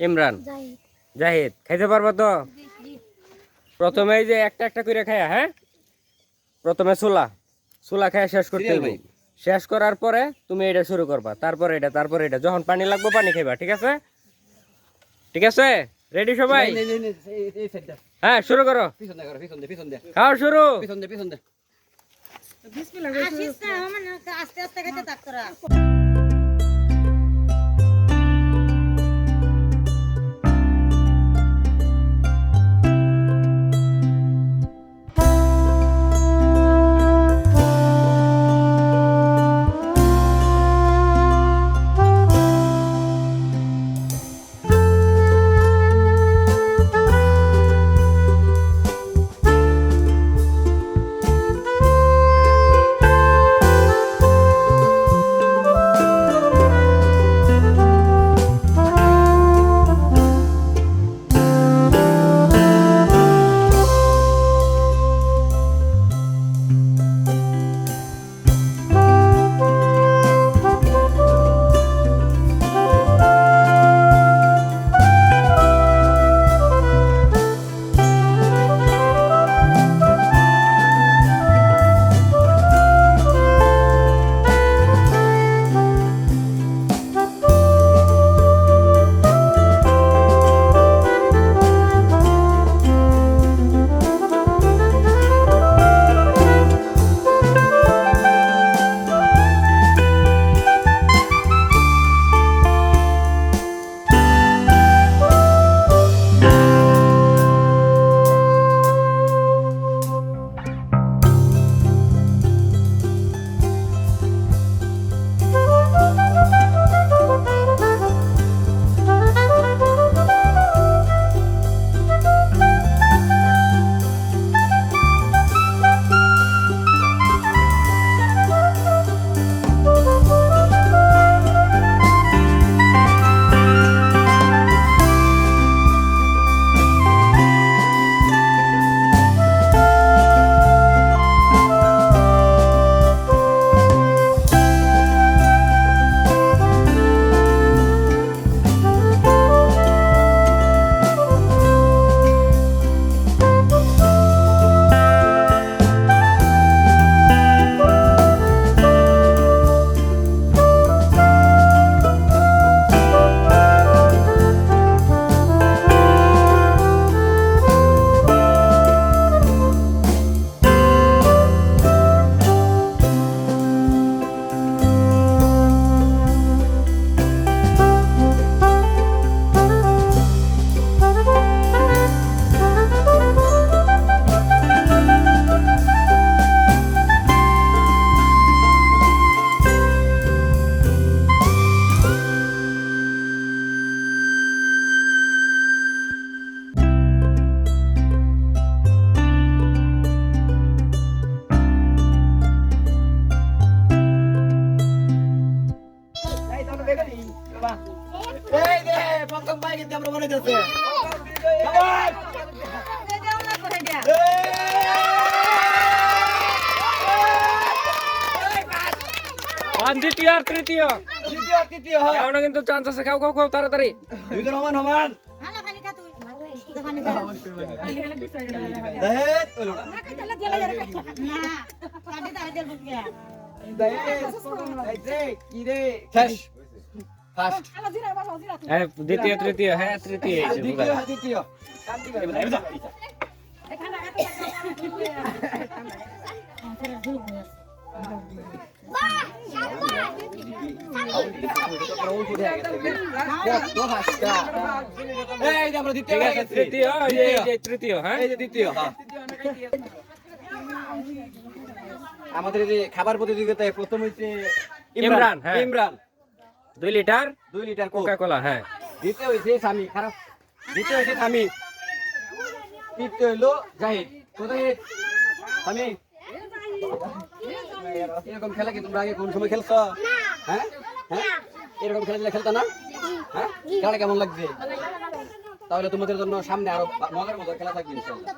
ইমরান। জাহিদ। খাইতে পারব তো? প্রথমে যে একটা একটা করে খায়া হ্যাঁ? প্রথমে চুলা চুলা খেয়ে শেষ করতে হবে শেষ করার পরে তুমি এটা শুরু করবা তারপরে এটা তারপরে এটা যখন পানি লাগবে পানি খাইবা ঠিক আছে ঠিক আছে রেডি সবাই হ্যাঁ শুরু করো পিছন দে পিছন দে পিছন দে খাও শুরু আস্তে আস্তে কিন্তু আমরা মনে যাচ্ছে দ্বিতীয় আর তৃতীয় দ্বিতীয় তৃতীয় হয় এখনও কিন্তু চান্স আছে খাও খাও খাও তাড়াতাড়ি দুইজন সমান সমান কি রে ফার্স্ট হ্যাঁ দ্বিতীয় তৃতীয় হ্যাঁ তৃতীয় দ্বিতীয় হ্যাঁ, দ্বিতীয়। দ্বিতীয় হয়ে। তৃতীয় এই যে- এই যে তৃতীয় হ্যাঁ। দ্বিতীয়। হ্যাঁ। আমাদের যে খাবার প্রতিযোগিতায় প্রথম হইছে ইমরান, ইমরান হ্যাঁ। ইমরান। দুই লিটার দুই লিটার কোক। কোলা হ্যাঁ। দ্বিতীয় হইছে স্বামী খারাপ। দ্বিতীয় হইছে স্বামী। তৃতীয় হইল জাহিদ। কোথায় স্বামী। এরকম খেলা কি তোমরা আগে কোন সময় খেলছো? হ্যাঁ? হ্যাঁ? এরকম খেলা দিলে খেলতো না? হ্যাঁ? খেলাটা কেমন লাগছে? তাহলে তোমাদের জন্য সামনে আরও মজার মজার খেলা থাকবে ইনশাল্লাহ